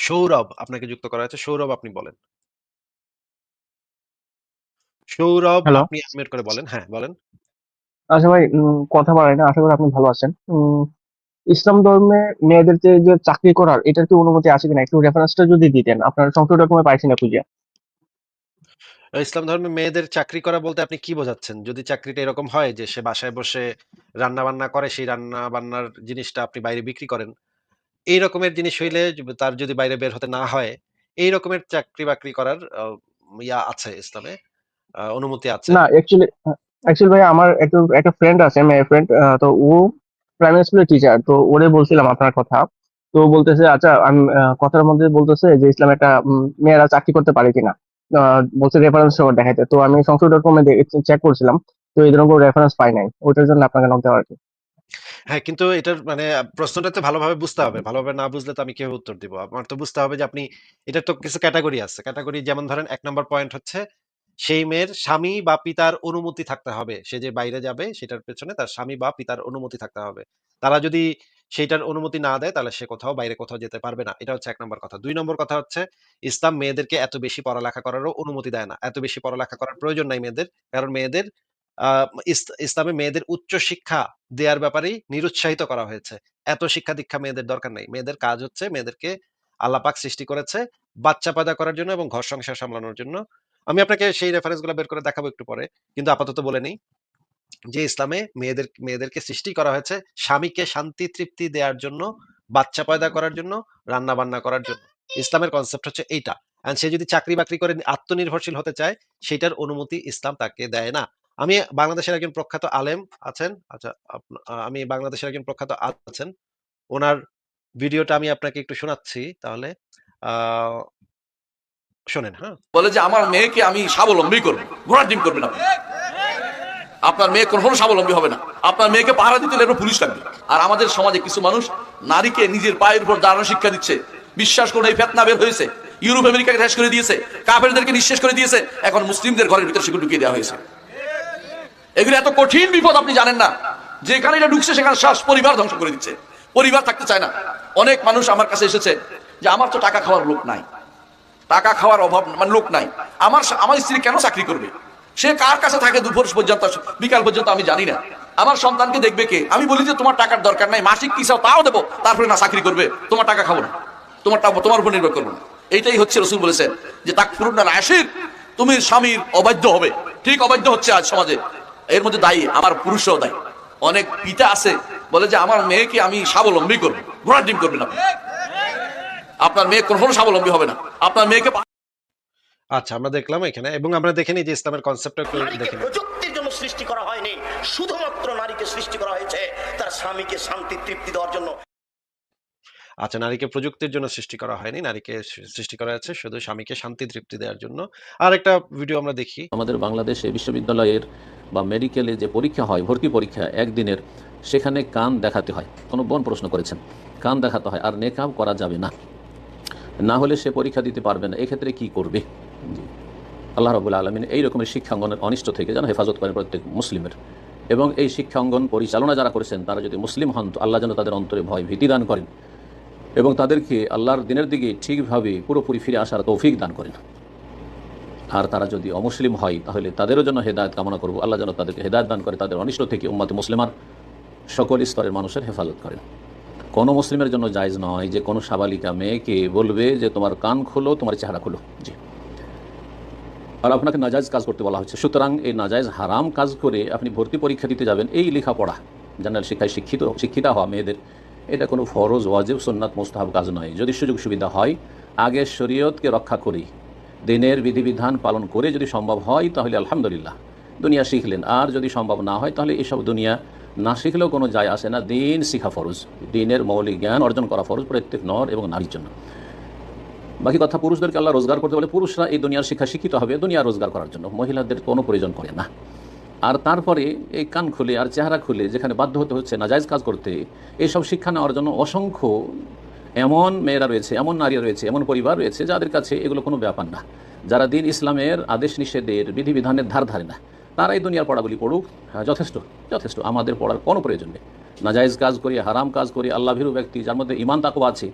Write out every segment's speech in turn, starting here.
সৌরভ আপনাকে যুক্ত করা হয়েছে। সৌরভ আপনি বলেন। সৌরভ আপনি করে বলেন। হ্যাঁ, বলেন। আচ্ছা ভাই কথা বাড়াই না। আশা করি আপনি ভালো আছেন। ইসলাম ধর্মে মেয়েদের যে, চাকরি করার এটার কি অনুমতি আছে কিনা? একটু রেফারেন্সটা যদি দিতেন। আপনার সংশোধন ডকুমেন্ট পাইছি না খুঁজিয়া। ইসলাম ধর্মে মেয়েদের চাকরি করা বলতে আপনি কি বোঝাচ্ছেন? যদি চাকরিটা এরকম হয় যে সে বাসায় বসে রান্না-বান্না করে, সেই রান্না-বান্নার জিনিসটা আপনি বাইরে বিক্রি করেন। এই রকমের জিনিস হইলে তার যদি বাইরে বের হতে না হয়, এই রকমের চাকরি-বাকরি করার আ ইয়া আছে ইসলামে। অনুমতি আছে। না অ্যাকচুয়ালি অ্যাকচুয়ালি ভাই আমার একটু একটা ফ্রেন্ড আছে, মেয়ে ফ্রেন্ড। তো ও প্রাইমারি স্কুলের টিচার। তো ওরে বলছিলাম আপনার কথা। তো বলতেছে আচ্ছা আমি কথার মধ্যে বলতেছে যে ইসলামে একটা মেয়েরা চাকরি করতে পারে কিনা? আ বলছে রেফারেন্স সহ দেখাইতে। তো আমি সংশোধন ডকুমেন্ট এ চেক করছিলাম। তো এই ধরনের রেফারেন্স পাই নাই। ওইটার জন্য আপনাকে নক দেওয়া আরকি। হ্যাঁ, কিন্তু এটার মানে প্রশ্নটা তো ভালোভাবে বুঝতে হবে। ভালোভাবে না বুঝলে তো আমি কীভাবে উত্তর দিব? আমার তো বুঝতে হবে যে আপনি এটার তো কিছু ক্যাটেগরি আছে। ক্যাটেগরি যেমন ধরেন ১ নাম্বার পয়েন্ট হচ্ছে সেই মেয়ের স্বামী বা পিতার অনুমতি থাকতে হবে। সে যে বাইরে যাবে সেটার পেছনে তার স্বামী বা পিতার অনুমতি থাকতে হবে। তারা যদি সেইটার অনুমতি না দেয় তাহলে সে কোথাও বাইরে কোথাও যেতে পারবে না। এটা হচ্ছে ১ নম্বর কথা। ২ নম্বর কথা হচ্ছে ইসলাম মেয়েদেরকে এত বেশি পড়ালেখা করারও অনুমতি দেয় না। এত বেশি পড়ালেখা করার প্রয়োজন নাই মেয়েদের। কারণ মেয়েদের ইসলামে মেয়েদের উচ্চ শিক্ষা দেয়ার ব্যাপারেই নিরুৎসাহিত করা হয়েছে। এত শিক্ষা-দীক্ষা মেয়েদের দরকার নেই মেয়েদের কাজ হচ্ছে মেয়েদেরকে আল্লাপাক সৃষ্টি করেছে বাচ্চা পয়দা করার জন্য এবং ঘর সংসার সামলানোর জন্য। আমি আপনাকে সেই রেফারেন্সগুলা বের করে দেখাবো একটু পরে। কিন্তু আপাতত বলে নেই যে ইসলামে মেয়েদের মেয়েদেরকে সৃষ্টি করা হয়েছে স্বামীকে শান্তি তৃপ্তি দেওয়ার জন্য, বাচ্চা পয়দা করার জন্য, রান্না-বান্না করার জন্য। ইসলামের কনসেপ্ট হচ্ছে এইটা। সে যদি চাকরি-বাকরি করে আত্মনির্ভরশীল হতে চায়, সেটার অনুমতি ইসলাম তাকে দেয় না। আমি বাংলাদেশের একজন প্রখ্যাত আলেম আছেন। আচ্ছা আমি বাংলাদেশের একজন প্রখ্যাত আছেন। উনার ভিডিওটা আমি আপনাকে একটু শোনাচ্ছি তাহলে। শোনেন, হ্যাঁ? বলে যে আমার মেয়েকে আমি স্বাবলম্বী ডিম করবেন আপনি। আপনার মেয়ে কখনো স্বাবলম্বী হবে না। আপনার মেয়েকে পাহারা দিতে পুলিশ লাগবে। আর আমাদের সমাজে কিছু মানুষ নারীকে নিজের পায়ের উপর দাঁড়ানো শিক্ষা দিচ্ছে। বিশ্বাস করুন এই ফেতনা বের হয়েছে। ইউরোপ আমেরিকাকে শেষ করে দিয়েছে। কাফেরদেরকে নিঃশেষ করে দিয়েছে। এখন মুসলিমদের ঘরের ভিতরে সেগুলো ঢুকিয়ে দেওয়া হয়েছে। এগুলো এত কঠিন বিপদ আপনি জানেন না। যেখানে এটা ঢুকছে, সেখানে শ্বাস পরিবার ধ্বংস করে দিচ্ছে। পরিবার থাকতে চায় না। অনেক মানুষ আমার কাছে এসেছে যে, আমার তো টাকা খাওয়ার লোক নাই। টাকা খাওয়ার অভাব মানে লোক নাই। আমার আমার স্ত্রী কেন চাকরি করবে? সে কার কাছে থাকে দুপুর পর্যন্ত, বিকাল পর্যন্ত আমি জানি না। আমার সন্তানকে দেখবে কে? আমি বলি যে, তোমার টাকার দরকার নাই, মাসিক কি চাও তাও দেবো। তারপরে না, চাকরি করবে। তোমার টাকা খাব না। তোমার তোমার উপর নির্ভর করব না। এইটাই হচ্ছে রসুল বলেছেন যে তাক ফুরুন না আশির। তুমি স্বামীর অবাধ্য হবে। ঠিক অবাধ্য হচ্ছে আজ সমাজে। এর মধ্যে দায়ী আমার পুরুষও দায়ী। অনেক পিতা আছে বলে যে আমার মেয়েকে আমি স্বাবলম্বী করব ঘোড়ার ডিম করবেন আপনি। আপনার মেয়ে কোনো স্বাবলম্বী হবে না। আপনার মেয়েকে আচ্ছা আমরা দেখলাম এখানে এবং আমরা দেখে নিই যে ইসলামের কনসেপ্টটা একটু দেখে নিই। প্রযুক্তির জন্য সৃষ্টি করা হয়নি শুধুমাত্র নারীকে সৃষ্টি করা হয়েছে তার স্বামীকে শান্তি তৃপ্তি দেওয়ার জন্য। আচ্ছা নারীকে প্রযুক্তির জন্য সৃষ্টি করা হয়নি। নারীকে সৃষ্টি করা হয়েছে শুধু স্বামীকে শান্তি, তৃপ্তি দেওয়ার জন্য। আর একটা ভিডিও আমরা দেখি। আমাদের বাংলাদেশে বিশ্ববিদ্যালয়ের বা মেডিকেলে যে পরীক্ষা হয়, ভর্তি পরীক্ষা একদিনের, সেখানে কান দেখাতে হয় কোনো বোন প্রশ্ন করেছেন, কান দেখাতে হয়, আর নেকাব করা যাবে না না হলে সে পরীক্ষা দিতে পারবে না, এক্ষেত্রে কি করবে আল্লাহ রবুল্লা আলমিন এই রকমের শিক্ষাঙ্গনের অনিষ্ট থেকে যেন হেফাজত করেন প্রত্যেক মুসলিমের এবং এই শিক্ষাঙ্গন পরিচালনা যারা করেছেন, তারা যদি মুসলিম হন আল্লাহ যেন তাদের অন্তরে ভয় ভীতি দান করেন এবং তাদেরকে আল্লাহর দিনের দিকে ঠিকভাবে পুরোপুরি ফিরে আসার তৌফিক দান করেন। আর তারা যদি অমুসলিম হয়, তাহলে তাদেরও জন্য হেদায়ত কামনা করব। আল্লাহ যেন তাদেরকে হেদায়ত দান করে, তাদের অনিষ্ট থেকে উম্মাতে মুসলিমার সকল স্তরের মানুষের হেফাজত করেন। কোনো মুসলিমের জন্য জায়জ নয় যে কোনো সাবালিকা মেয়েকে বলবে যে, তোমার কান খুলো, তোমার চেহারা খুলো। জি। আর আপনাকে নাজায়জ কাজ করতে বলা হচ্ছে। সুতরাং এই নাজায়জ হারাম কাজ করে আপনি ভর্তি পরীক্ষা দিতে যাবেন। এই লেখাপড়া জেনারেল শিক্ষায় শিক্ষিত, শিক্ষিতা হওয়া মেয়েদের এটা কোনো ফরজ, ওয়াজিব, সুন্নাত, মোস্তাহাব কাজ নয়। যদি সুযোগ সুবিধা হয়, আগে শরীয়তকে রক্ষা করি। দিনের বিধিবিধান পালন করে যদি সম্ভব হয়, তাহলে আলহামদুলিল্লাহ। দুনিয়া শিখলেন। আর যদি সম্ভব না হয়, তাহলে এসব দুনিয়া না শিখলেও কোনো যায় আসে না। দিন শিখা ফরজ। দিনের মৌলিক জ্ঞান অর্জন করা ফরজ, প্রত্যেক নর এবং নারীর জন্য। বাকি কথা, পুরুষদেরকে আল্লাহ রোজগার করতে বলে, পুরুষরা এই দুনিয়ার শিক্ষা শিক্ষিত হবে দুনিয়া রোজগার করার জন্য। মহিলাদের কোনো প্রয়োজন করে না। আর তারপরে এই কান খুলে আর চেহারা খুলে যেখানে বাধ্য হতে হচ্ছে নাজায়জ কাজ করতে, এইসব শিক্ষা নেওয়ার জন্য অসংখ্য এমন মেয়েরা রয়েছে, এমন নারীরা রয়েছে, এমন পরিবার রয়েছে যাদের কাছে এগুলো কোনো ব্যাপার না। যারা দিন ইসলামের আদেশ নিষেধের বিধিবিধানের ধার ধারে না। তারা এই দুনিয়ার পড়াগুলি পড়ুক হ্যাঁ যথেষ্ট যথেষ্ট, আমাদের পড়ার কোনো প্রয়োজন নেই। নাজায়জ কাজ করি, হারাম কাজ করি আল্লাহ ভীরু ব্যক্তি, যার মধ্যে ইমান তাকওয়া আছে,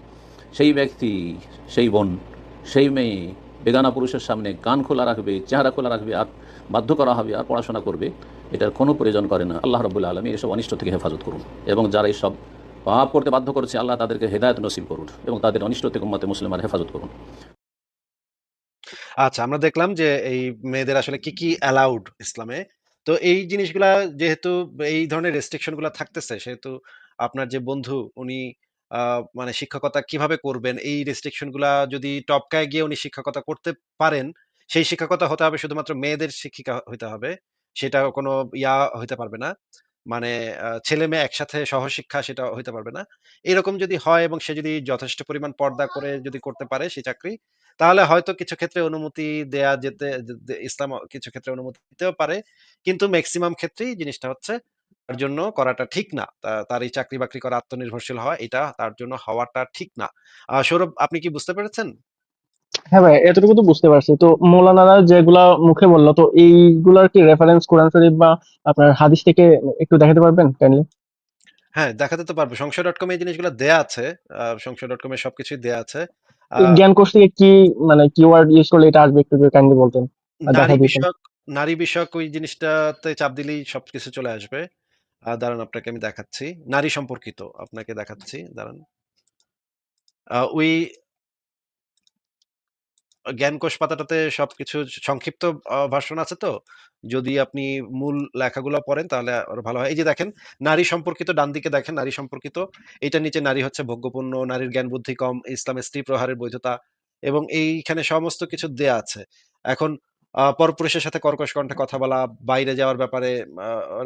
সেই ব্যক্তি, সেই বোন, সেই মেয়ে, বেগানা পুরুষের সামনে কান খোলা রাখবে, চেহারা খোলা রাখবে, আর বাধ্য করা হবে আর পড়াশোনা করবে এটার কোনো প্রয়োজন করে না আল্লাহ রবুল্লা আলমী এসব অনিষ্ট থেকে হেফাজত করুন এবং যারা এইসব পাপ করতে বাধ্য করেছে আল্লাহ তাদেরকে হেদায়ত নসিব করুন এবং তাদের অনিষ্ট থেকে উম্মতে মুসলিমার হেফাজত করুন আচ্ছা আমরা দেখলাম যে এই মেয়েদের আসলে কি, কি অ্যালাউড ইসলামে। তো এই জিনিসগুলা যেহেতু এই ধরনের রেস্ট্রিকশনগুলা থাকতেছে সেহেতু আপনার যে বন্ধু উনি মানে শিক্ষকতা কীভাবে করবেন এই রেস্ট্রিকশনগুলা যদি টপকায় গিয়ে উনি শিক্ষকতা করতে পারেন, সেই শিক্ষকতা হতে হবে শুধুমাত্র মেয়েদের শিক্ষিকা হইতে হবে। সেটা কোনো ইয়া হইতে পারবে না। মানে ছেলে-মেয়ে একসাথে সহশিক্ষা সেটা হইতে পারবে না। এরকম যদি হয় এবং সে যদি যথেষ্ট পরিমাণ পর্দা করে যদি করতে পারে সেই চাকরি, তাহলে হয়তো কিছু ক্ষেত্রে অনুমতি দেয়া যেতে ইসলাম কিছু ক্ষেত্রে অনুমতি দিতেও পারে। কিন্তু ম্যাক্সিমাম ক্ষেত্রেই জিনিসটা হচ্ছে তার জন্য করাটা ঠিক না। তার এই চাকরি-বাকরি করা আত্মনির্ভরশীল হওয়া এটা তার জন্য হওয়াটা ঠিক না। সৌরভ আপনি কি বুঝতে পেরেছেন? হ্যাঁ ভাই, এতটুকু তো বুঝতে পারছি। তো মৌলানারা যেগুলা মুখে বলল তো এইগুলার কি রেফারেন্স কোরআন শরীফ বা আপনার হাদিস থেকে একটু দেখাতে পারবেন কাইন্ডলি? হ্যাঁ, দেখাতে তো পারব। ডট কম এই জিনিসগুলা দেয়া আছে। আ সংশয়.com এ সবকিছুই দেয়া আছে। আ এই জ্ঞানকোষ থেকে কি মানে কিওয়ার্ড ইউজ করলে এটা আসবে একটু কাইন্ডলি বলতেন। নারী বিষয়ক নারী বিষয়ক ওই জিনিসটাতে চাপ দিলেই সবকিছু চলে আসবে। দাঁড়ান আপনাকে আমি দেখাচ্ছি। নারী সম্পর্কিত আপনাকে দেখাচ্ছি। দাঁড়ান। ওই জ্ঞানকোষ পাতাটাতে সবকিছু সংক্ষিপ্ত ভার্সন আছে তো। যদি আপনি মূল লেখাগুলো পড়েন তাহলে আরও ভালো হয়। এই যে দেখেন, নারী সম্পর্কিত ডান দিকে দেখেন নারী সম্পর্কিত। এটার নিচে নারী হচ্ছে ভোগ্যপূর্ণ, নারীর জ্ঞান বুদ্ধি কম, ইসলামে স্ত্রী প্রহারের বৈধতা এবং এইখানে সমস্ত কিছু দেয়া আছে। এখন পরপুরুষের সাথে কর্কশ কণ্ঠে কথা বলা, বাইরে যাওয়ার ব্যাপারে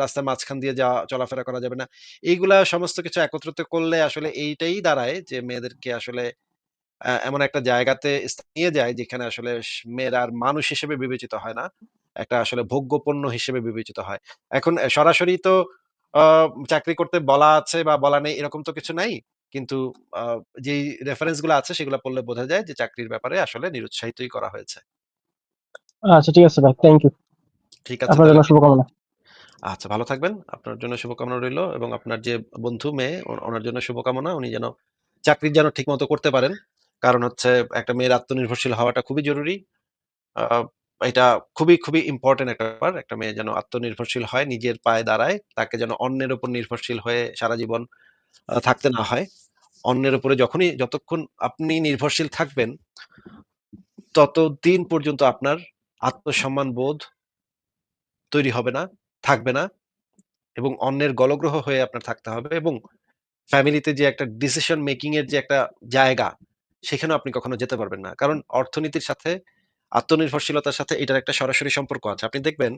রাস্তার মাঝখান দিয়ে যাওয়া চলাফেরা করা যাবে না। এইগুলা সমস্ত কিছু একত্রিত করলে আসলে এইটাই দাঁড়ায় যে মেয়েদেরকে আসলে এমন একটা জায়গাতে নিয়ে যায় যেখানে আসলে মেয়েরা আর মানুষ হিসেবে বিবেচিত হয় না। একটা আসলে ভোগ্য পণ্য হিসেবে বিবেচিত হয়। এখন সরাসরি তো চাকরি করতে বলা আছে বা বলা নেই এরকম তো কিছু নাই। কিন্তু যেই রেফারেন্সগুলা আছে সেগুলা পড়লে বোঝা যায় যে চাকরির ব্যাপারে আসলে নিরুৎসাহিতই করা হয়েছে। আচ্ছা ঠিক আছে ভাই। Thank you. ঠিক আছে আপনার জন্য শুভকামনা। আচ্ছা ভালো থাকবেন। আপনার জন্য শুভকামনা রইল এবং আপনার যে বন্ধু মেয়ে ওনার জন্য শুভকামনা। উনি যেন চাকরি যেন ঠিক মতো করতে পারেন। কারণ হচ্ছে একটা মেয়ের আত্মনির্ভরশীল হওয়াটা খুবই জরুরি। এটা খুবই, খুবই ইম্পোর্টেন্ট একটা ব্যাপার। একটা মেয়ে যেন আত্মনির্ভরশীল হয়, নিজের পায়ে দাঁড়ায়। তাকে যেন অন্যের উপর নির্ভরশীল হয়ে সারা জীবন থাকতে না হয়। অন্যের উপরে যখনই যতক্ষণ আপনি নির্ভরশীল থাকবেন ততদিন পর্যন্ত আপনার আত্মসম্মান বোধ তৈরি হবে না, থাকবে না এবং অন্যের গলগ্রহ হয়ে আপনার থাকতে হবে এবং ফ্যামিলিতে যে একটা ডিসিশন মেকিং এর যে একটা জায়গা, সেখানেও আপনি কখনো যেতে পারবেন না। কারণ অর্থনীতির সাথে আত্মনির্ভরশীলতার সাথে এটার একটা সরাসরি সম্পর্ক আছে। আপনি দেখবেন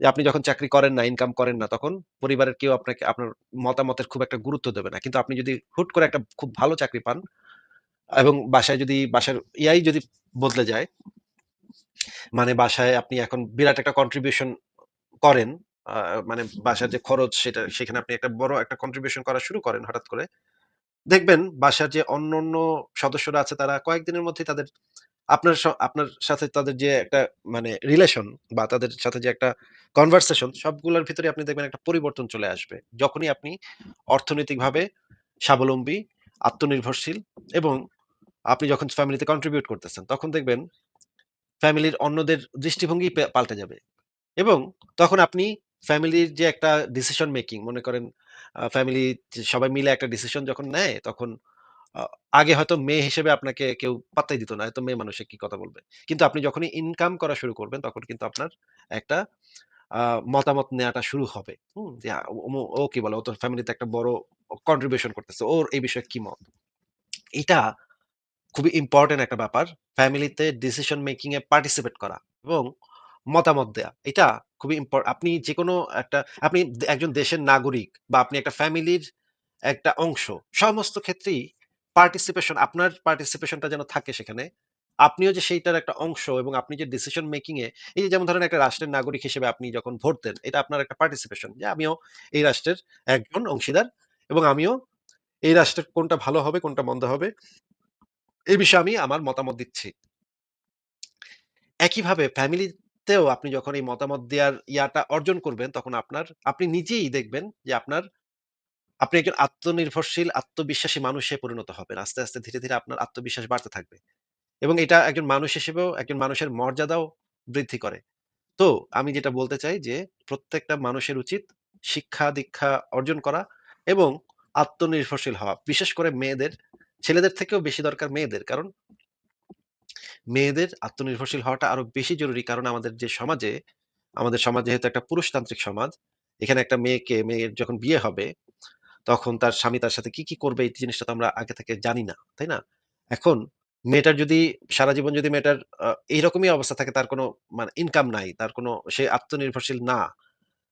যে আপনি যখন চাকরি করেন না, ইনকাম করেন না, তখন পরিবারের কেউ আপনাকে আপনার মতামতের খুব একটা গুরুত্ব দেবে না। কিন্তু আপনি যদি হুট করে একটা খুব ভালো চাকরি পান এবং বাসায় যদি বাসার ইয়াই যদি বদলে যায় মানে বাসায় আপনি এখন বিরাট একটা কন্ট্রিবিউশন করেন। মানে বাসার যে খরচ সেটা সেখানে আপনি একটা বড় একটা কন্ট্রিবিউশন করা শুরু করেন হঠাৎ করে। দেখবেন বাসার যে অন্যান্য সদস্যরা আছে তারা কয়েকদিনের মধ্যেই তাদের আপনার আপনার সাথে তাদের যে একটা মানে রিলেশন বা তাদের সাথে যে একটা কনভারসেশন সবগুলোর ভিতরে আপনি দেখবেন একটা পরিবর্তন চলে আসবে। যখনই আপনি অর্থনৈতিকভাবে স্বাবলম্বী, আত্মনির্ভরশীল এবং আপনি যখন ফ্যামিলিতে কন্ট্রিবিউট করতেছেন তখন দেখবেন ফ্যামিলির অন্যদের দৃষ্টিভঙ্গি পাল্টে যাবে। এবং তখন আপনি ফ্যামিলির যে একটা ডিসিশন মেকিং মনে করেন ফ্যামিলি সবাই মিলে একটা ডিসিশন যখন নেয়, তখন আগে হয়তো মেয়ে হিসেবে আপনাকে কেউ পাত্তাই দিত না। এত মেয়ে মানুষ কি কথা বলবে। কিন্তু আপনি যখনই ইনকাম করা শুরু করবেন, তখন কিন্তু আপনার একটা মতামত নেয়াটা শুরু হবে। হুম? যে ও কি বলে? ও তো ফ্যামিলিতে একটা বড় কন্ট্রিবিউশন করতেছে। ওর এই বিষয়ে কি মত? এটা খুবই ইম্পোর্টেন্ট একটা ব্যাপার। ফ্যামিলিতে ডিসিশন মেকিং এ পার্টিসিপেট করা এবং মতামত দেয়া। এটা খুবই ইম্পর আপনি যেকোনো একটা আপনি একজন দেশের নাগরিক বা আপনি একটা ফ্যামিলির একটা অংশ। সমস্ত ক্ষেত্রেই পার্টিসিপেশন আপনার পার্টিসিপেশনটা যেন থাকে সেখানে। আপনিও যে সেইটার একটা অংশ এবং আপনি যে ডিসিশন মেকিং এ এই যেমন ধরেন একটা রাষ্ট্রের নাগরিক হিসেবে আপনি যখন ভোট দেন, এটা আপনার একটা পার্টিসিপেশন যে আমিও এই রাষ্ট্রের একজন অংশীদার এবং আমিও এই রাষ্ট্রের কোনটা ভালো হবে, কোনটা মন্দ হবে এই বিষয়ে আমি আমার মতামত দিচ্ছি। একইভাবে ফ্যামিলিতেও আপনি যখন এই মতামত দেওয়ার ইয়াটা অর্জন করবেন তখন আপনার আপনি নিজেই দেখবেন যে আপনার আপনি একজন আত্মনির্ভরশীল, আত্মবিশ্বাসী মানুষে পরিণত হবেন। আস্তে, আস্তে ধীরে, ধীরে আপনার আত্মবিশ্বাস বাড়তে থাকবে। এবং এটা একজন মানুষ হিসেবেও একজন মানুষের মর্যাদাও বৃদ্ধি করে। তো আমি যেটা বলতে চাই যে প্রত্যেকটা মানুষের উচিত শিক্ষা-দীক্ষা অর্জন করা এবং আত্মনির্ভরশীল হওয়া। বিশেষ করে মেয়েদের, ছেলেদের থেকেও বেশি দরকার মেয়েদের। কারণ মেয়েদের আত্মনির্ভরশীল হওয়াটা আরও বেশি জরুরি। কারণ আমাদের যে সমাজে, আমাদের সমাজ যেহেতু একটা পুরুষতান্ত্রিক সমাজ, এখানে একটা মেয়েকে মেয়ের যখন বিয়ে হবে, তখন তার স্বামী তার সাথে কি, কি করবে এই জিনিসটা তো আমরা আগে থেকে জানি না। তাই না? এখন মেয়েটার যদি সারা জীবন যদি মেয়েটার এইরকমই অবস্থা থাকে তার কোনো মানে ইনকাম নাই, তার কোনো সে আত্মনির্ভরশীল না।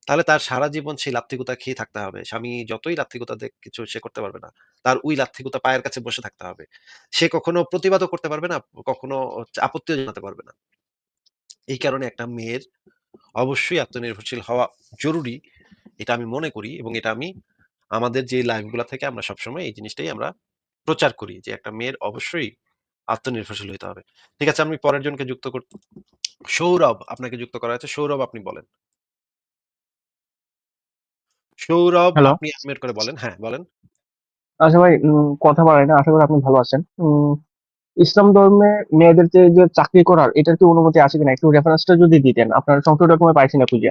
তাহলে তার সারা জীবন সেই লাত্থিগুতা খেয়ে থাকতে হবে। স্বামী যতই লাত্থিগুতা দেক কিছু সে করতে পারবে না। তার ওই লাত্থিগুতা পায়ের কাছে বসে থাকতে হবে। সে কখনো প্রতিবাদও করতে পারবে না, কখনো আপত্তিও জানাতে পারবে না। এই কারণে একটা মেয়ের অবশ্যই আত্মনির্ভরশীল হওয়া জরুরি। এটা আমি মনে করি এবং এটা আমি আমাদের যে লাইভগুলা থেকে আমরা সবসময় এই জিনিসটাই আমরা প্রচার করি যে একটা মেয়ের অবশ্যই আত্মনির্ভরশীল হইতে হবে। ঠিক আছে আমি পরের জনকে যুক্ত কর সৌরভ আপনাকে যুক্ত করা হয়েছে। সৌরভ আপনি বলেন। সৌরভ হ্যালো। আপনি আনমিউট করে বলেন। হ্যাঁ, বলেন। আচ্ছা ভাই কথা বাড়াই না। আশা করি আপনি ভালো আছেন। ইসলাম ধর্মে মেয়েদের যে, চাকরি করার এটার কি অনুমতি আছে কিনা? একটু রেফারেন্সটা যদি দিতেন। আপনার সংশোধন ডকুমেন্ট পাইছি না খুঁজে।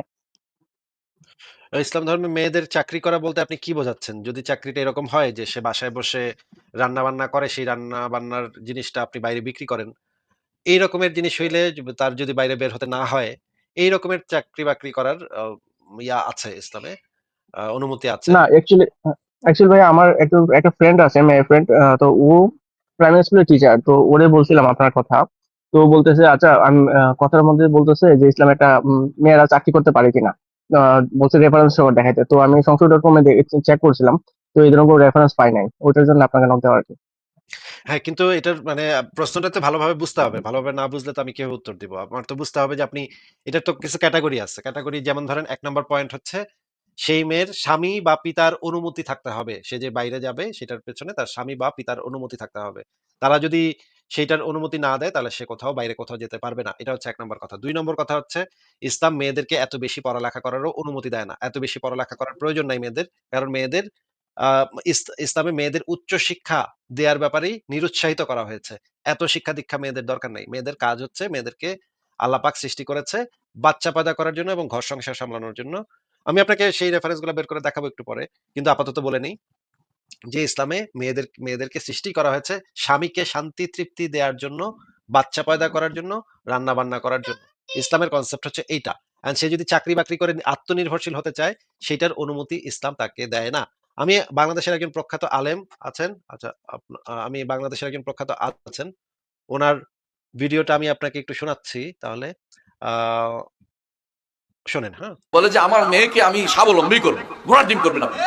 ইসলাম ধর্মে মেয়েদের চাকরি করা বলতে আপনি কি বোঝাচ্ছেন? যদি চাকরিটা এরকম হয় যে সে বাসায় বসে রান্না-বান্না করে, সেই রান্না-বান্নার জিনিসটা আপনি বাইরে বিক্রি করেন। এই রকমের জিনিস হইলে তার যদি বাইরে বের হতে না হয়, এই রকমের চাকরি-বাকরি করার আ ইয়া আছে ইসলামে। অনুমতি আছে। না অ্যাকচুয়ালি অ্যাকচুয়ালি ভাই আমার একটু একটা ফ্রেন্ড আছে, মেয়ে ফ্রেন্ড। তো ও প্রাইমারি স্কুলের টিচার। তো ওরে বলছিলাম আপনার কথা। তো বলতেছে আচ্ছা আমি কথার মধ্যে বলতেছে যে ইসলামে একটা মেয়েরা চাকরি করতে পারে কিনা? বলছে রেফারেন্স সহ দেখাইতে। তো আমি সংশোধন ডকুমেন্ট দে চেক করছিলাম। তো এই ধরনের কোনো রেফারেন্স পাই নাই। ওটার জন্য আপনাকে নক দেওয়া আরকি। হ্যাঁ, কিন্তু এটার মানে প্রশ্নটা তো ভালোভাবে বুঝতে হবে। ভালোভাবে না বুঝলে তো আমি কীভাবে উত্তর দিব? আমার তো বুঝতে হবে যে আপনি এটার তো কিছু ক্যাটাগরি আছে। ক্যাটাগরি যেমন ধরেন এক নম্বর পয়েন্ট হচ্ছে সেই মেয়ের স্বামী বা পিতার অনুমতি থাকতে হবে। সে যে বাইরে যাবে, সেটার পেছনে তার স্বামী বা পিতার অনুমতি থাকতে হবে। তারা যদি সেইটার অনুমতি না দেয়, তাহলে সে কোথাও, বাইরে কোথাও যেতে পারবে না। এটা হচ্ছে ১ নাম্বার কথা। ২ নম্বর কথা হচ্ছে, ইসলাম মেয়েদেরকে এত বেশি পড়ালেখা করারও অনুমতি দেয় না। এত বেশি পড়ালেখা করার প্রয়োজন নাই মেয়েদের। কারণ মেয়েদের ইসলামে মেয়েদের উচ্চ শিক্ষা দেয়ার ব্যাপারেই নিরুৎসাহিত করা হয়েছে। এত শিক্ষা-দীক্ষা মেয়েদের দরকার নাই। মেয়েদের কাজ হচ্ছে, মেয়েদেরকে আল্লাহ পাক সৃষ্টি করেছে বাচ্চা পয়দা করার জন্য এবং ঘর সংসার সামলানোর জন্য। আমি আপনাকে সেই রেফারেন্সগুলা বের করে দেখাবো একটু পরে। কিন্তু আপাতত বলে নেই যে ইসলামে মেয়েদের মেয়েদেরকে সৃষ্টি করা হয়েছে স্বামীকে শান্তি তৃপ্তি দেওয়ার জন্য, বাচ্চা পয়দা করার জন্য, রান্না-বান্না করার জন্য। ইসলামের কনসেপ্ট হচ্ছে এইটা। অ্যান্ড সে যদি চাকরি-বাকরি করে আত্মনির্ভরশীল হতে চায়, সেটার অনুমতি ইসলাম তাকে দেয় না। আমি বাংলাদেশের একজন প্রখ্যাত আলেম আছেন। আচ্ছা আমি বাংলাদেশের একজন প্রখ্যাত আছেন। ওনার ভিডিওটা আমি আপনাকে একটু শোনাচ্ছি তাহলে। শোনেন, হ্যাঁ? বলে যে আমার মেয়েকে আমি স্বাবলম্বী করব ঘোড়ার ডিম করবেন আপনি।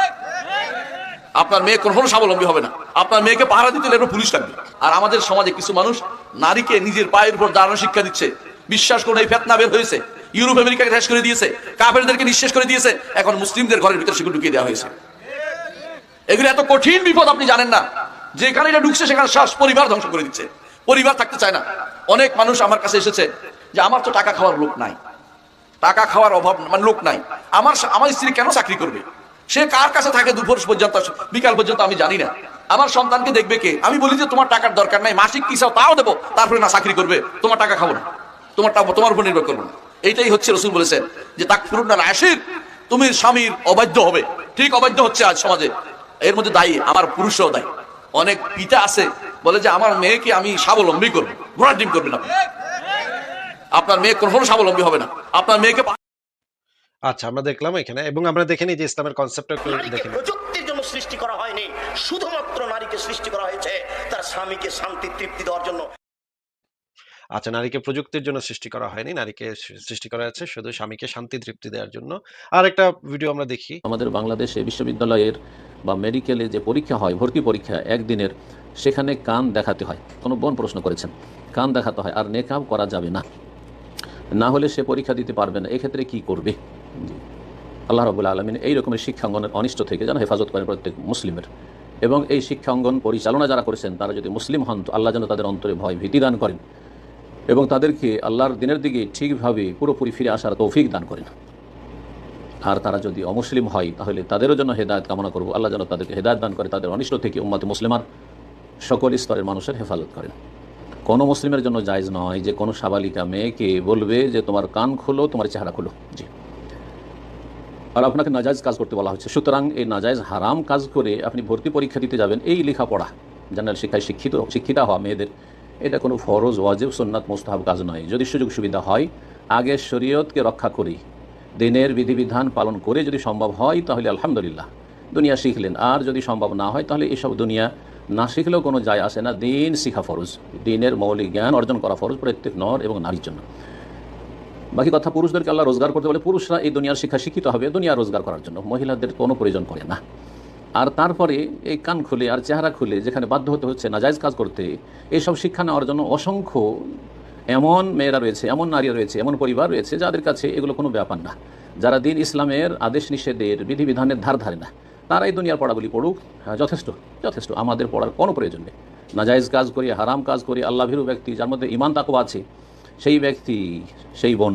আপনার মেয়ে কখনো স্বাবলম্বী হবে না। আপনার মেয়েকে পাহারা দিতে হলে পুলিশ লাগবে। আর আমাদের সমাজে কিছু মানুষ নারীকে নিজের পায়ের উপর দাঁড়ানোর শিক্ষা দিচ্ছে। বিশ্বাস করুন এই ফেতনা বের হয়েছে। ইউরোপ আমেরিকাকে শেষ করে দিয়েছে। কাফেরদেরকে নিঃশেষ করে দিয়েছে। এখন মুসলিমদের ঘরের ভিতরে সেগুলো ঢুকিয়ে দেওয়া হয়েছে। এগুলো এত কঠিন বিপদ আপনি জানেন না। যেখানে এটা ঢুকছে সেখানে শ্বাস পরিবার ধ্বংস করে দিচ্ছে। পরিবার থাকতে চায় না। অনেক মানুষ আমার কাছে এসেছে যে আমার তো টাকা খাওয়ার লোক নাই। টাকা খাওয়ার অভাব মানে লোক নাই। আমার আমার স্ত্রী কেন চাকরি করবে? সে কার কাছে থাকে দুপুর পর্যন্ত, বিকাল পর্যন্ত আমি জানি না। আমার সন্তানকে দেখবে কে? আমি বলি যে, তোমার টাকার দরকার নাই, মাসিক কি চাও তাও দেবো, তারপরে না চাকরি করবে, তোমার টাকা খাব না। তোমার তোমার উপর নির্ভর করব না। এইটাই হচ্ছে রসুল বলেছেন যে তাক না রাশির তুমি স্বামীর অবাধ্য হবে। ঠিক অবাধ্য হচ্ছে আজ সমাজে। এর মধ্যে দায়ী, আমার পুরুষও দায়ী। অনেক পিতা আছে, বলে যে, আমার মেয়েকে আমি স্বাবলম্বী করব, ঘোড়ার ডিম করবে না আপনার মেয়ে কখনো স্বাবলম্বী হবে না। আপনার মেয়েকে আচ্ছা আমরা দেখলাম এখানে এবং আমরা দেখে নিই যে ইসলামের কনসেপ্টটা একটু প্রযুক্তির জন্য সৃষ্টি করা হয়নি শুধুমাত্র নারীকে সৃষ্টি করা হয়েছে তার স্বামীকে শান্তি তৃপ্তি দেওয়ার জন্য আচ্ছা নারীকে প্রযুক্তির জন্য সৃষ্টি করা হয়নি। নারীকে সৃষ্টি করা হয়েছে শুধু স্বামীকে শান্তি তৃপ্তি দেওয়ার জন্য। আর একটা ভিডিও আমরা দেখি। আমাদের বাংলাদেশে বিশ্ববিদ্যালয়ের বা মেডিকেলে যে পরীক্ষা হয় ভর্তি পরীক্ষা একদিনের সেখানে কান দেখাতে হয় কোনো বোন প্রশ্ন করেছেন কান দেখাতে হয় আর নেকাব করা যাবে না না হলে সে পরীক্ষা দিতে পারবে না। এক্ষেত্রে কি করবে। আল্লাহ রবুল্লা আলমিন এই রকমের শিক্ষাঙ্গনের অনিষ্ট থেকে যেন হেফাজত করেন প্রত্যেক মুসলিমের। এবং এই শিক্ষাঙ্গন পরিচালনা যারা করেছেন, তারা যদি মুসলিম হন, তো আল্লাহ যেন তাদের অন্তরে ভয় ভীতি দান করেন এবং তাদেরকে আল্লাহর দিনের দিকে ঠিকভাবে পুরোপুরি ফিরে আসার তৌফিক দান করেন। আর তারা যদি অমুসলিম হয়, তাহলে তাদেরও জন্য হেদায়ত কামনা করব। আল্লাহ যেন তাদেরকে হেদায়ত দান করে, তাদের অনিষ্ট থেকে উম্মাতে মুসলিমার সকল স্তরের মানুষের হেফাজত করেন। কোনো মুসলিমের জন্য জায়জ নয় যে কোনো সাবালিকা মেয়েকে বলবে যে তোমার কান খুলো, তোমার চেহারা খুলো। জি। আর আপনাকে নাজায়জ কাজ করতে বলা হচ্ছে। সুতরাং এই নাজায়জ হারাম কাজ করে আপনি ভর্তি পরীক্ষা দিতে যাবেন। এই লেখাপড়া, জেনারেল শিক্ষায় শিক্ষিত, শিক্ষিতা হওয়া মেয়েদের, এটা কোনো ফরজ, ওয়াজিব, সুন্নাত, মোস্তাহাব কাজ নয়। যদি সুযোগ সুবিধা হয়, আগে শরীয়তকে রক্ষা করি। দিনের বিধিবিধান পালন করে যদি সম্ভব হয়, তাহলে আলহামদুলিল্লাহ। দুনিয়া শিখলেন। আর যদি সম্ভব না হয়, তাহলে এসব দুনিয়া না শিখলেও কোনো যায় আসে না। দিন শিখা ফরজ। দিনের মৌলিক জ্ঞান অর্জন করা ফরজ প্রত্যেক নর এবং নারীর জন্য। বাকি কথা পুরুষদেরকে আল্লাহ রোজগার করতে বলে, পুরুষরা এই দুনিয়ার শিক্ষা শিক্ষিত হবে দুনিয়া রোজগার করার জন্য। মহিলাদের কোনো প্রয়োজন করে না। আর তারপরে এই কান খুলে আর চেহারা খুলে যেখানে বাধ্য হতে হচ্ছে, নাজায়জ কাজ করতে, এইসব শিক্ষা নেওয়ার জন্য অসংখ্য এমন মেয়েরা রয়েছে, এমন নারীরা রয়েছে, এমন পরিবার রয়েছে যাদের কাছে এগুলো কোনো ব্যাপার না। যারা দিন ইসলামের আদেশ নিষেধের বিধিবিধানের ধার ধারে না। তারা এই দুনিয়ার পড়াগুলি পড়ুক। হ্যাঁ যথেষ্ট যথেষ্ট। আমাদের পড়ার কোনো প্রয়োজন নেই। নাজায়জ কাজ করি, হারাম কাজ করি, আল্লাহ ভীরু ব্যক্তি, যার মধ্যে ইমান তাকওয়া আছে, সেই ব্যক্তি, সেই বোন,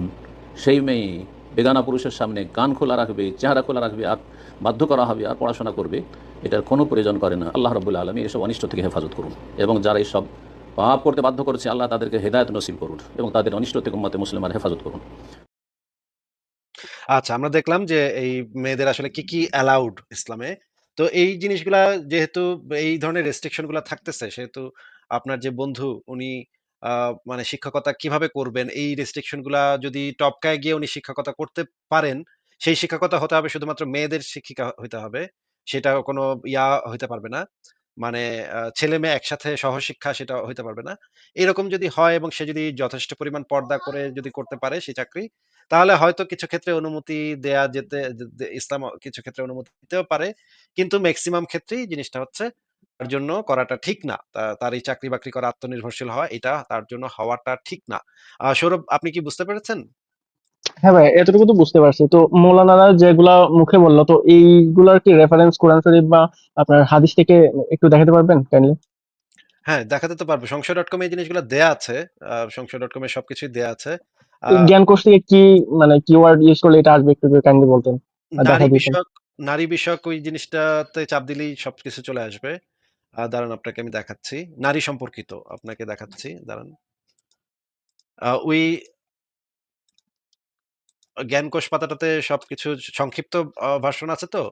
সেই মেয়ে বেগানা পুরুষের সামনে কান খোলা রাখবে, চেহারা খোলা রাখবে, আর বাধ্য করা হবে, আর পড়াশোনা করবে, এটার কোনো প্রয়োজন করে না। আল্লাহ রবুল্লা আলমী এসব অনিষ্ট থেকে হেফাজত করুন। এবং যারা এইসব পাপ করতে বাধ্য করেছে, আল্লাহ তাদেরকে হেদায়ত নসিব করুন এবং তাদের অনিষ্ট থেকে উম্মতে মুসলিমার হেফাজত করুন। আচ্ছা আমরা দেখলাম যে এই মেয়েদের আসলে কি, কি অ্যালাউড ইসলামে। তো এই জিনিসগুলা যেহেতু এই ধরনের রেস্ট্রিকশনগুলা থাকতেছে সেহেতু আপনার যে বন্ধু উনি মানে শিক্ষকতা কীভাবে করবেন এই রেস্ট্রিকশনগুলা যদি টপকায় গিয়ে উনি শিক্ষকতা করতে পারেন, সেই শিক্ষকতা হতে হবে শুধুমাত্র মেয়েদের শিক্ষিকা হইতে হবে। সেটা কোনো ইয়া হইতে পারবে না। মানে ছেলে-মেয়ে একসাথে সহশিক্ষা সেটা হইতে পারবে না। এরকম যদি হয় এবং সে যদি যথেষ্ট পরিমাণ পর্দা করে যদি করতে পারে সেই চাকরি, তাহলে হয়তো কিছু ক্ষেত্রে অনুমতি দেয়া যেতে ইসলাম কিছু ক্ষেত্রে অনুমতি দিতেও পারে। কিন্তু মেক্সিমাম ক্ষেত্রেই জিনিসটা হচ্ছে তার জন্য করাটা ঠিক না। তার এই চাকরি-বাকরি করা আত্মনির্ভরশীল হওয়া এটা তার জন্য হওয়াটা ঠিক না। সৌরভ আপনি কি বুঝতে পেরেছেন? হ্যাঁ ভাই, এতটুকু তো বুঝতে পারছি। তো মৌলানারা যেগুলা মুখে বলল তো এইগুলার কি রেফারেন্স কোরআন শরীফ বা আপনার হাদিস থেকে একটু দেখাতে পারবেন কাইন্ডলি? হ্যাঁ, দেখাতে তো পারব। ডট কম এই জিনিসগুলা দেয়া আছে। আ সংশয়.com এ সবকিছুই দেয়া আছে। আ এই জ্ঞানকোষ থেকে কি মানে কিওয়ার্ড ইউজ করলে এটা আসবে একটু যদি কাইন্ডলি বলতেন। নারী বিষয়ক নারী বিষয়ক ওই জিনিসটাতে চাপ দিলেই সবকিছু চলে আসবে। দাঁড়ান আপনাকে আমি দেখাচ্ছি। নারী সম্পর্কিত আপনাকে দেখাচ্ছি। দাঁড়ান। ওই জ্ঞানকোষ পাতাটাতে সবকিছু সংক্ষিপ্ত ভার্সন আছে তো।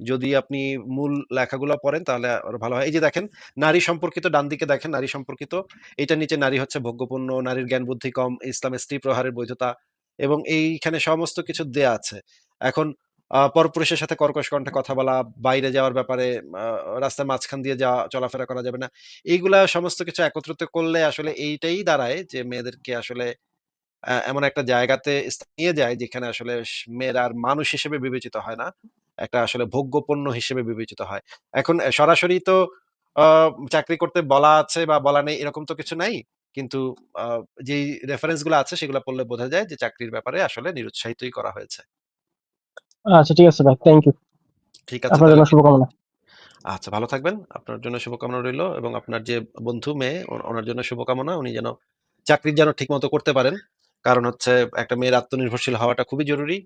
যদি আপনি মূল লেখাগুলো পড়েন তাহলে আরও ভালো হয়। এই যে দেখেন, নারী সম্পর্কিত ডান দিকে দেখেন নারী সম্পর্কিত। এটার নিচে নারী হচ্ছে ভোগ্যপূর্ণ, নারীর জ্ঞান বুদ্ধি কম, ইসলামে স্ত্রী প্রহারের বৈধতা এবং এইখানে সমস্ত কিছু দেয়া আছে। এখন পরপুরুষের সাথে কর্কশ কণ্ঠে কথা বলা, বাইরে যাওয়ার ব্যাপারে রাস্তার মাঝখান দিয়ে যাওয়া চলাফেরা করা যাবে না। এইগুলা সমস্ত কিছু একত্রিত করলে আসলে এইটাই দাঁড়ায় যে মেয়েদেরকে আসলে এমন একটা জায়গাতে নিয়ে যায় যেখানে আসলে মেয়েরা আর মানুষ হিসেবে বিবেচিত হয় না। একটা আসলে ভোগ্যপণ্য হিসেবে বিবেচিত হয়। এখন সরাসরি তো চাকরি করতে বলা আছে বা বলা নেই এরকম তো কিছু নাই। কিন্তু যেই রেফারেন্সগুলা আছে সেগুলা পড়লে বোঝা যায় যে চাকরির ব্যাপারে আসলে নিরুৎসাহিতই করা হয়েছে। আচ্ছা ঠিক আছে ভাই। Thank you. ঠিক আছে আপনার জন্য শুভকামনা। আচ্ছা ভালো থাকবেন। আপনার জন্য শুভকামনা রইল এবং আপনার যে বন্ধু মেয়ে ওনার জন্য শুভকামনা। উনি যেন চাকরি যেন ঠিক মতো করতে পারেন। কারণ হচ্ছে একটা মেয়ের আত্মনির্ভরশীল হওয়াটা খুবই জরুরি।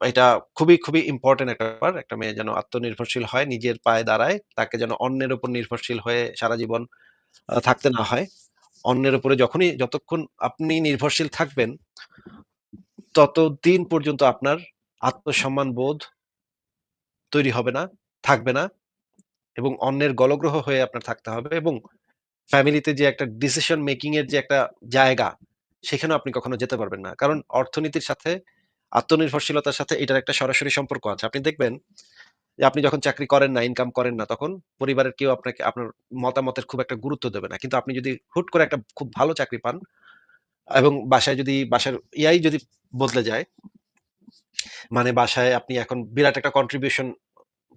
এটা খুবই, খুবই ইম্পোর্টেন্ট একটা ব্যাপার। একটা মেয়ে যেন আত্মনির্ভরশীল হয়, নিজের পায়ে দাঁড়ায়। তাকে যেন অন্যের উপর নির্ভরশীল হয়ে সারা জীবন থাকতে না হয়। অন্যের উপরে যখনই যতক্ষণ আপনি নির্ভরশীল থাকবেন ততদিন পর্যন্ত আপনার আত্মসম্মান বোধ তৈরি হবে না, থাকবে না এবং অন্যের গলগ্রহ হয়ে আপনার থাকতে হবে এবং ফ্যামিলিতে যে একটা ডিসিশন মেকিং এর যে একটা জায়গা, সেখানেও আপনি কখনো যেতে পারবেন না। কারণ অর্থনীতির সাথে আত্মনির্ভরশীলতার সাথে এটার একটা সরাসরি সম্পর্ক আছে। আপনি দেখবেন যে আপনি যখন চাকরি করেন না, ইনকাম করেন না, তখন পরিবারের কেউ আপনাকে আপনার মতামতের খুব একটা গুরুত্ব দেবে না। কিন্তু আপনি যদি হুট করে একটা খুব ভালো চাকরি পান এবং বাসায় যদি বাসার ইয়াই যদি বদলে যায় মানে বাসায় আপনি এখন বিরাট একটা কন্ট্রিবিউশন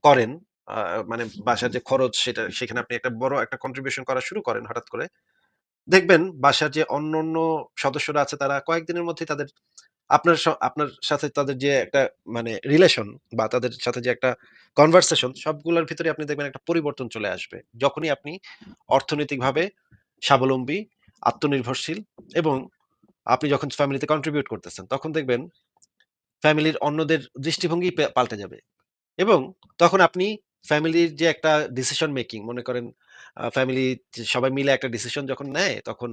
করেন। মানে বাসার যে খরচ সেটা সেখানে আপনি একটা বড় একটা কন্ট্রিবিউশন করা শুরু করেন হঠাৎ করে। দেখবেন বাসার যে অন্যান্য সদস্যরা আছে তারা কয়েকদিনের মধ্যেই তাদের আপনার আপনার সাথে তাদের যে একটা মানে রিলেশন বা তাদের সাথে যে একটা কনভারসেশন সবগুলোর ভিতরে আপনি দেখবেন একটা পরিবর্তন চলে আসবে। যখনই আপনি অর্থনৈতিকভাবে স্বাবলম্বী, আত্মনির্ভরশীল এবং আপনি যখন ফ্যামিলিতে কন্ট্রিবিউট করতেছেন তখন দেখবেন ফ্যামিলির অন্যদের দৃষ্টিভঙ্গি পাল্টে যাবে। এবং তখন আপনি ফ্যামিলির যে একটা ডিসিশন মেকিং মনে করেন ফ্যামিলি সবাই মিলে একটা ডিসিশন যখন নেয়, তখন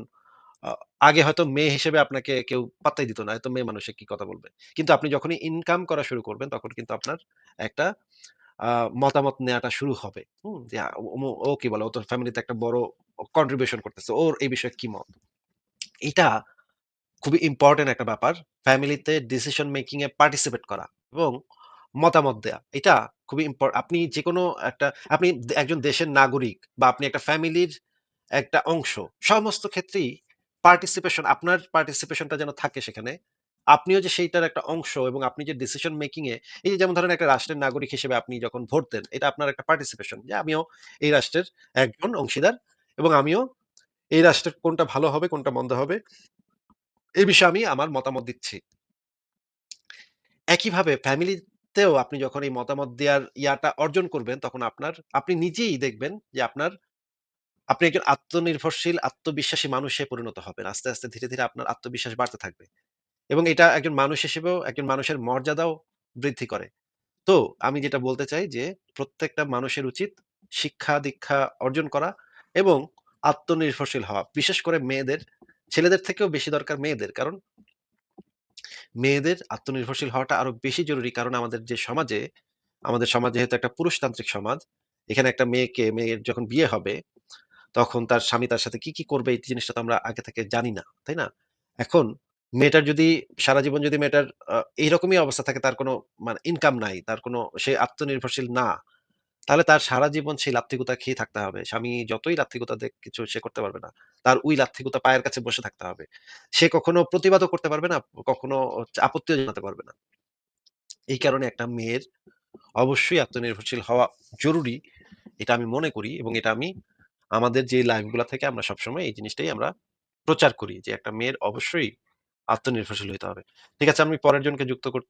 আগে হয়তো মেয়ে হিসেবে আপনাকে কেউ পাত্তাই দিত না। হয়তো মেয়ে মানুষে কি কথা বলবে। কিন্তু আপনি যখনই ইনকাম করা শুরু করবেন, তখন কিন্তু আপনার একটা, আ মতামত নেওয়াটা শুরু হবে। হুম? যে ও ও ও কি বলে? ও তো ফ্যামিলিতে একটা বড় কন্ট্রিবিউশন করতেছে। ওর এই বিষয়ে কি মত? এটা খুবই ইম্পোর্টেন্ট একটা ব্যাপার। ফ্যামিলিতে ডিসিশন মেকিং এ পার্টিসিপেট করা এবং মতামত দেয়া। এটা খুবই ইম্পর আপনি যেকোনো একটা আপনি একজন দেশের নাগরিক বা আপনি একটা ফ্যামিলির একটা অংশ। সমস্ত ক্ষেত্রেই পার্টিসিপেশন আপনার পার্টিসিপেশনটা যেন থাকে সেখানে। আপনিও যে সেইটার একটা অংশ এবং আপনি যে ডিসিশন মেকিং এ এই যেমন ধরেন একটা রাষ্ট্রের নাগরিক হিসেবে আপনি যখন ভোট দেন, এটা আপনার একটা পার্টিসিপেশন যে আমিও এই রাষ্ট্রের একজন অংশীদার এবং আমিও এই রাষ্ট্রের কোনটা ভালো হবে, কোনটা মন্দ হবে এই বিষয়ে আমি আমার মতামত দিচ্ছি। একইভাবে ফ্যামিলিতেও আপনি যখন এই মতামত দেওয়ার ইয়াটা অর্জন করবেন তখন আপনার আপনি নিজেই দেখবেন যে আপনার আপনি একজন আত্মনির্ভরশীল, আত্মবিশ্বাসী মানুষে পরিণত হবেন। আস্তে, আস্তে ধীরে, ধীরে আপনার আত্মবিশ্বাস বাড়তে থাকবে। এবং এটা একজন মানুষ হিসেবেও একজন মানুষের মর্যাদাও বৃদ্ধি করে। তো আমি যেটা বলতে চাই যে প্রত্যেকটা মানুষের উচিত শিক্ষা-দীক্ষা অর্জন করা এবং আত্মনির্ভরশীল হওয়া। বিশেষ করে মেয়েদের, ছেলেদের থেকেও বেশি দরকার মেয়েদের। কারণ মেয়েদের আত্মনির্ভরশীল হওয়াটা আরও বেশি জরুরি। কারণ আমাদের যে সমাজে, আমাদের সমাজ যেহেতু একটা পুরুষতান্ত্রিক সমাজ, এখানে একটা মেয়েকে মেয়ের যখন বিয়ে হবে, তখন তার স্বামী তার সাথে কি, কি করবে এই জিনিসটা তো আমরা আগে থেকে জানি না। তাই না? এখন মেয়েটার যদি সারা জীবন যদি মেয়েটার এইরকমই অবস্থা থাকে তার কোনো মানে ইনকাম নাই, তার কোনো সে আত্মনির্ভরশীল না। তাহলে তার সারা জীবন সেই লাত্থিগুতা খেয়ে থাকতে হবে। স্বামী যতই লাত্থিগুতা দেক কিছু সে করতে পারবে না। তার ওই লাত্থিগুতা পায়ের কাছে বসে থাকতে হবে। সে কখনো প্রতিবাদও করতে পারবে না, কখনো আপত্তিও জানাতে পারবে না। এই কারণে একটা মেয়ের অবশ্যই আত্মনির্ভরশীল হওয়া জরুরি। এটা আমি মনে করি এবং এটা আমি আমাদের যে লাইভগুলা থেকে আমরা সবসময় এই জিনিসটাই আমরা প্রচার করি যে একটা মেয়ের অবশ্যই আত্মনির্ভরশীল হইতে হবে। ঠিক আছে আমি পরের জনকে যুক্ত কর